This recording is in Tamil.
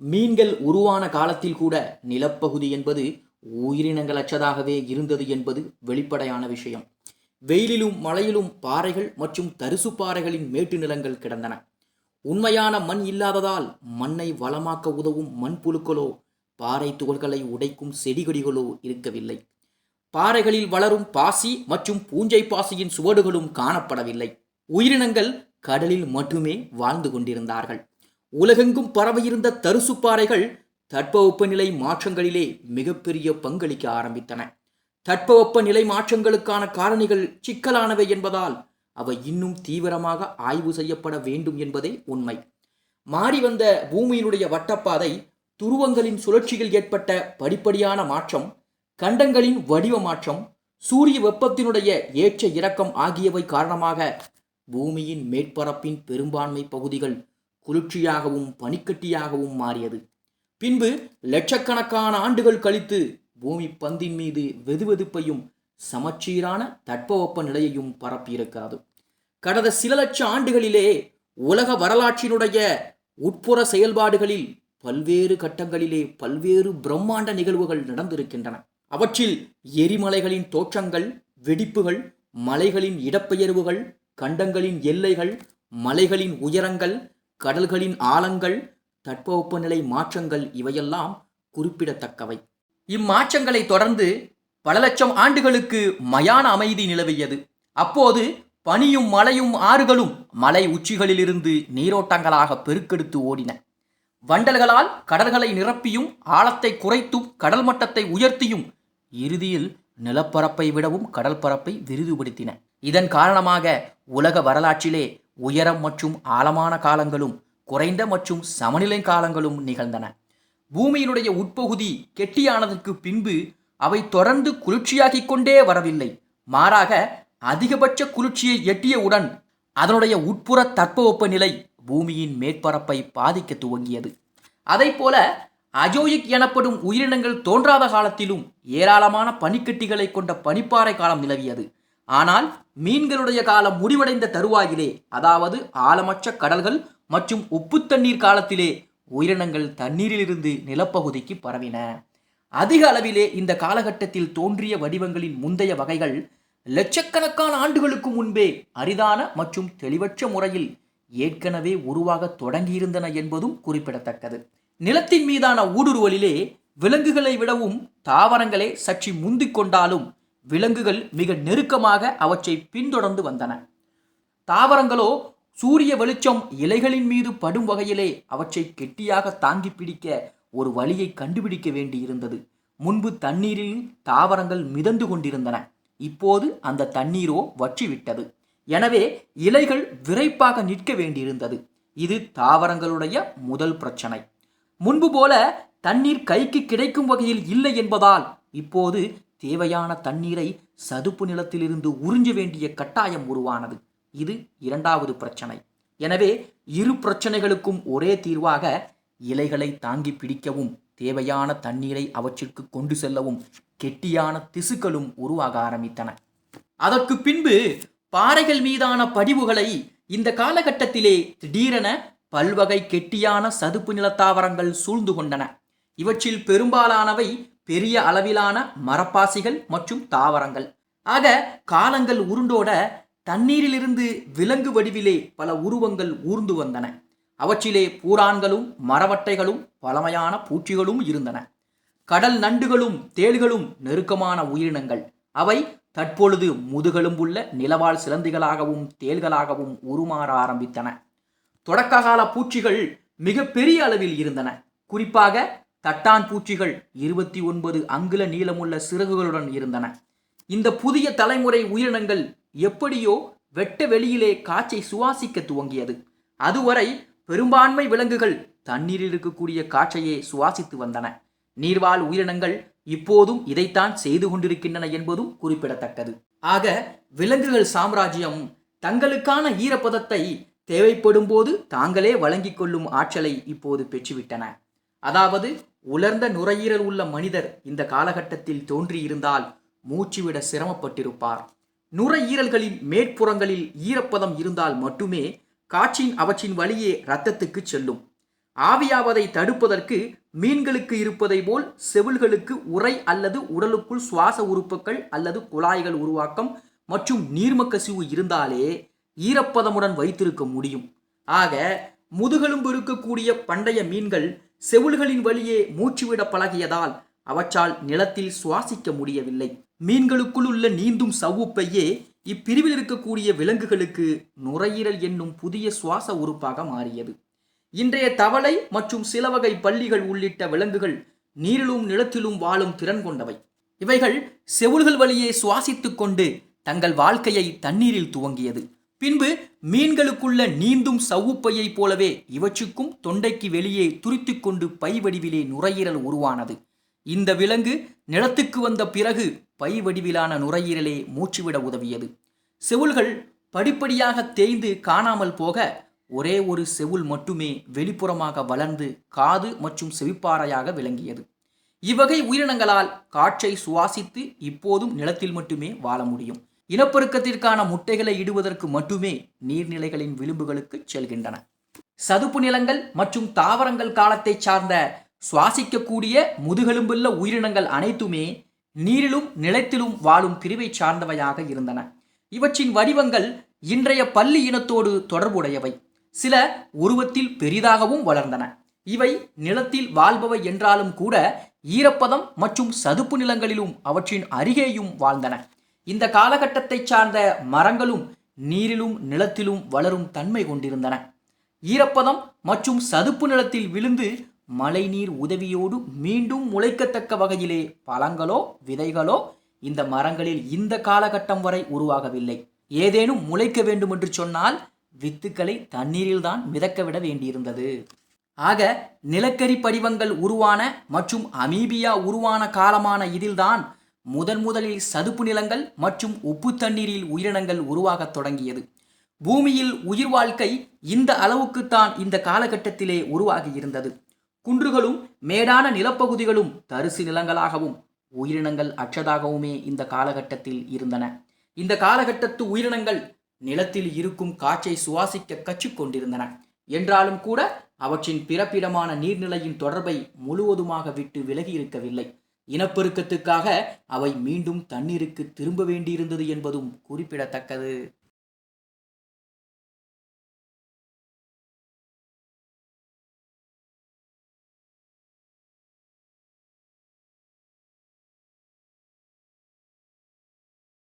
மீன்கள் உருவான காலத்தில் கூட நிலப்பகுதி என்பது உயிரினங்களற்றதாகவே இருந்தது என்பது வெளிப்படையான விஷயம். வெயிலிலும் மழையிலும் பாறைகள் மற்றும் தரிசு பாறைகளின் மேட்டு நிலங்கள் கிடந்தன. உண்மையான மண் இல்லாததால் மண்ணை வளமாக்க உதவும் மண்புழுக்களோ பாறை துகள்களை உடைக்கும் செடிகொடிகளோ இருக்கவில்லை. பாறைகளில் வளரும் பாசி மற்றும் பூஞ்சை பாசியின் சுவடுகளும் காணப்படவில்லை. உயிரினங்கள் கடலில் மட்டுமே வாழ்ந்து கொண்டிருந்தார்கள். உலகெங்கும் பரவியிருந்த தரிசு பாறைகள் தட்பவெப்பநிலை மாற்றங்களிலே மிகப்பெரிய பங்களிக்க ஆரம்பித்தன. தட்பவெப்ப நிலை மாற்றங்களுக்கான காரணிகள் சிக்கலானவை என்பதால் அவை இன்னும் தீவிரமாக ஆய்வு செய்யப்பட வேண்டும் என்பதே உண்மை. மாறி வந்த பூமியினுடைய வட்டப்பாதை துருவங்களின் சுழற்சியில் ஏற்பட்ட படிப்படியான மாற்றம் கண்டங்களின் வடிவ மாற்றம் சூரிய வெப்பத்தினுடைய ஏற்ற இறக்கம் ஆகியவை காரணமாக பூமியின் மேற்பரப்பின் பெரும்பான்மை பகுதிகள் குளிர்ச்சியாகவும் பனிக்கட்டியாகவும் மாறியது. பின்பு லட்சக்கணக்கான ஆண்டுகள் கழித்து பூமி பந்தின் மீது வெதுவெதுப்பையும் சமச்சீரான தட்பவெப்ப நிலையையும் பரப்பியிருக்கிறது கடந்த சில லட்ச ஆண்டுகளிலே உலக வரலாற்றினுடைய உட்புற செயல்பாடுகளில் பல்வேறு கட்டங்களிலே பல்வேறு பிரம்மாண்ட நிகழ்வுகள் நடந்திருக்கின்றன. அவற்றில் எரிமலைகளின் தோற்றங்கள் வெடிப்புகள் மலைகளின் இடப்பெயர்வுகள் கண்டங்களின் எல்லைகள் மலைகளின் உயரங்கள் கடல்களின் ஆழங்கள் தட்பவெப்பநிலை மாற்றங்கள் இவையெல்லாம் குறிப்பிடத்தக்கவை. இம்மாற்றங்களை தொடர்ந்து பல லட்சம் ஆண்டுகளுக்கு மயான அமைதி நிலவியது. அப்போது பனியும் மலையும் ஆறுகளும் மலை உச்சிகளிலிருந்து நீரோட்டங்களாக பெருக்கெடுத்து ஓடின. வண்டல்களால் கடல்களை நிரப்பியும் ஆழத்தை குறைத்தும் கடல் மட்டத்தை உயர்த்தியும் இறுதியில் நிலப்பரப்பை விடவும் கடல் பரப்பை விரிதுபடுத்தின இதன் காரணமாக உலக வரலாற்றிலே உயரம் மற்றும் ஆழமான காலங்களும் குறைந்த மற்றும் சமநிலை காலங்களும் நிகழ்ந்தன. பூமியினுடைய உட்பகுதி கெட்டியானதற்கு பின்பு அவை தொடர்ந்து குளிர்ச்சியாகிக் கொண்டே வரவில்லை. மாறாக அதிகபட்ச குளிர்ச்சியை எட்டியவுடன் அதனுடைய உட்புற தட்பவெப்ப நிலை பூமியின் மேற்பரப்பை பாதிக்க துவங்கியது. அதைப்போல அஜோயிக் எனப்படும் உயிரினங்கள் தோன்றாத காலத்திலும் ஏராளமான பனிக்கட்டிகளை கொண்ட பனிப்பாறை காலம் நிலவியது. ஆனால் மீன்களுடைய காலம் முடிவடைந்த தருவாயிலே அதாவது ஆழமற்ற கடல்கள் மற்றும் உப்பு தண்ணீர் காலத்திலே உயிரினங்கள் தண்ணீரிலிருந்து நிலப்பகுதிக்கு பரவின. அதிக அளவிலே இந்த காலகட்டத்தில் தோன்றிய வடிவங்களின் முந்தைய வகைகள் லட்சக்கணக்கான ஆண்டுகளுக்கு முன்பே அரிதான மற்றும் தெளிவற்ற முறையில் ஏற்கனவே உருவாக தொடங்கியிருந்தன என்பதும் குறிப்பிடத்தக்கது. நிலத்தின் மீதான ஊடுருவலிலே விலங்குகளை விடவும் தாவரங்களே சற்று முந்திக் கொண்டாலும் விலங்குகள் மிக நெருக்கமாக அவற்றை பின்தொடர்ந்து வந்தன. தாவரங்களோ சூரிய வெளிச்சம் இலைகளின் மீது படும் வகையிலே அவற்றை கெட்டியாக தாங்கி பிடிக்க ஒரு வழியை கண்டுபிடிக்க வேண்டியிருந்தது. முன்பு தண்ணீரில் தாவரங்கள் மிதந்து கொண்டிருந்தன. இப்போது அந்த தண்ணீரோ வற்றிவிட்டது. எனவே இலைகள் விரைப்பாக நிற்க வேண்டியிருந்தது. இது தாவரங்களுடைய முதல் பிரச்சனை. முன்பு போல தண்ணீர் கைக்கு கிடைக்கும் வகையில் இல்லை என்பதால் இப்போது தேவையான தண்ணீரை சதுப்பு நிலத்திலிருந்து உறிஞ்ச வேண்டிய கட்டாயம் உருவானது. இது இரண்டாவது பிரச்சனை. எனவே இரு பிரச்சனைகளுக்கும் ஒரே தீர்வாக இலைகளை தாங்கி பிடிக்கவும் தேவையான தண்ணீரை அவற்றிற்கு கொண்டு செல்லவும் கெட்டியான திசுக்களும் உருவாக ஆரம்பித்தன. அதற்கு பின்பு பாறைகள் மீதான படிவுகளை இந்த காலகட்டத்திலே திடீரென பல்வகை கெட்டியான சதுப்பு நில தாவரங்கள் சூழ்ந்து கொண்டன. இவற்றில் பெரும்பாலானவை பெரிய அளவிலான மரப்பாசிகள் மற்றும் தாவரங்கள். ஆக காலங்கள் உருண்டோட தண்ணீரிலிருந்து விலங்கு வடிவிலே பல உருவங்கள் ஊர்ந்து வந்தன. அவற்றிலே பூரான்களும் மரவட்டைகளும் பழமையான பூச்சிகளும் இருந்தன. கடல் நண்டுகளும் தேள்களும் நெருக்கமான உயிரினங்கள். அவை தற்பொழுது முதுகெலும்புள்ள நிலவாழ் சிலந்திகளாகவும் தேள்களாகவும் உருமாற ஆரம்பித்தன. தொடக்ககால பூச்சிகள் மிக பெரிய அளவில் இருந்தன. குறிப்பாக தட்டான் பூச்சிகள் இருபத்தி ஒன்பது அங்குல நீளமுள்ள சிறகுகளுடன் இருந்தன. இந்த புதிய தலைமுறை உயிரினங்கள் எப்படியோ வெட்ட வெளியிலே காற்றை சுவாசிக்க துவங்கியது. அதுவரை பெரும்பான்மை விலங்குகள் தண்ணீரில் இருக்கக்கூடிய காற்றையே சுவாசித்து வந்தன. நீர்வாழ் உயிரினங்கள் இப்போதும் இதைத்தான் செய்து கொண்டிருக்கின்றன என்பதும் குறிப்பிடத்தக்கது. ஆக விலங்குகள் சாம்ராஜ்யம் தங்களுக்கான ஈரப்பதத்தை தேவைப்படும் போது தாங்களே வழங்கிக் கொள்ளும் ஆற்றலை இப்போது பெற்றுவிட்டன. அதாவது உலர்ந்த நுரையீரல் உள்ள மனிதர் இந்த காலகட்டத்தில் தோன்றியிருந்தால் மூச்சுவிட சிரமப்பட்டிருப்பார். நுரையீரல்களின் மேற்புறங்களில் ஈரப்பதம் இருந்தால் மட்டுமே காற்றின் அவற்றின் வழியே இரத்தத்துக்கு செல்லும். ஆவியாவதை தடுப்பதற்கு மீன்களுக்கு இருப்பதை போல் செவில்களுக்கு உரை அல்லது உடலுக்குள் சுவாச உறுப்புகள் அல்லது குழாய்கள் உருவாக்கம் மற்றும் நீர்ம கசிவு இருந்தாலே ஈரப்பதமுடன் வைத்திருக்க முடியும். ஆக முதுகெலும்பு இருக்கக்கூடிய பண்டைய மீன்கள் செவுள்களின் வழியே மூச்சுவிட பழகியதால் அவற்றால் நிலத்தில் சுவாசிக்க முடியவில்லை. மீன்களுக்குள் உள்ள நீந்தும் சவ்வுப்பையே இப்பிரிவில் இருக்கக்கூடிய விலங்குகளுக்கு நுரையீரல் என்னும் புதிய சுவாச உறுப்பாக மாறியது. இன்றைய தவளை மற்றும் சில வகை பள்ளிகள் உள்ளிட்ட விலங்குகள் நீரிலும் நிலத்திலும் வாழும் திறன் கொண்டவை. இவைகள் செவுள்கள் வழியே சுவாசித்துக் கொண்டு தங்கள் வாழ்க்கையை தண்ணீரில் துவங்கியது. பின்பு மீன்களுக்குள்ள நீந்தும் சவ்வுப்பையைப் போலவே இவற்றுக்கும் தொண்டைக்கு வெளியே துருத்தி கொண்டு பை வடிவிலே நுரையீரல் உருவானது. இந்த விலங்கு நிலத்துக்கு வந்த பிறகு பை வடிவிலான நுரையீரலே மூச்சுவிட உதவியது. செவுள்கள் படிப்படியாக தேய்ந்து காணாமல் போக ஒரே ஒரு செவுள் மட்டுமே வெளிப்புறமாக வளர்ந்து காது மற்றும் செவிப்பாறையாக விளங்கியது. இவ்வகை உயிரினங்களால் காற்றை சுவாசித்து இப்போதும் நிலத்தில் மட்டுமே வாழ முடியும். இனப்பெருக்கத்திற்கான முட்டைகளை இடுவதற்கு மட்டுமே நீர்நிலைகளின் விளிம்புகளுக்கு செல்கின்றன. சதுப்பு நிலங்கள் மற்றும் தாவரங்கள் காலத்தை சார்ந்த சுவாசிக்கக்கூடிய முதுகெலும்புள்ள உயிரினங்கள் அனைத்துமே நீரிலும் நிலத்திலும் வாழும் பிரிவை சார்ந்தவையாக இருந்தன. இவற்றின் வடிவங்கள் இன்றைய பள்ளி இனத்தோடு தொடர்புடையவை. சில உருவத்தில் பெரிதாகவும் வளர்ந்தன. இவை நிலத்தில் வாழ்பவை என்றாலும் கூட ஈரப்பதம் மற்றும் சதுப்பு நிலங்களிலும் அவற்றின் அருகேயும் வாழ்ந்தன. இந்த காலகட்டத்தை சார்ந்த மரங்களும் நீரிலும் நிலத்திலும் வளரும் தன்மை கொண்டிருந்தன. ஈரப்பதம் மற்றும் சதுப்பு நிலத்தில் விழுந்து மழைநீர் உதவியோடு மீண்டும் முளைக்கத்தக்க வகையிலே பழங்களோ விதைகளோ இந்த மரங்களில் இந்த காலகட்டம் வரை உருவாகவில்லை. ஏதேனும் முளைக்க வேண்டும் என்று சொன்னால் வித்துக்களை தண்ணீரில்தான் மிதக்க விட வேண்டியிருந்தது. ஆக நிலக்கரி படிவங்கள் உருவான மற்றும் அமீபியா உருவான காலமான இதில்தான் முதன் முதலில் சதுப்பு நிலங்கள் மற்றும் உப்பு தண்ணீரில் உயிரினங்கள் உருவாகத் தொடங்கியது. பூமியில் உயிர் வாழ்க்கை இந்த அளவுக்குத்தான் இந்த காலகட்டத்திலே உருவாகி இருந்தது. குன்றுகளும் மேடான நிலப்பகுதிகளும் தரிசு நிலங்களாகவும் உயிரினங்கள் அற்றதாகவுமே இந்த காலகட்டத்தில் இருந்தன. இந்த காலகட்டத்து உயிரினங்கள் நிலத்தில் இருக்கும் காற்றை சுவாசிக்க கற்றுக்கொண்டிருந்தன. என்றாலும் கூட அவற்றின் பிறப்பிடமான நீர்நிலையின் தொடர்பை முழுவதுமாக விட்டு விலகி இருக்கவில்லை இனப்பெருக்கத்துக்காக அவை மீண்டும் தண்ணீருக்கு திரும்ப வேண்டியிருந்தது என்பதும் குறிப்பிடத்தக்கது.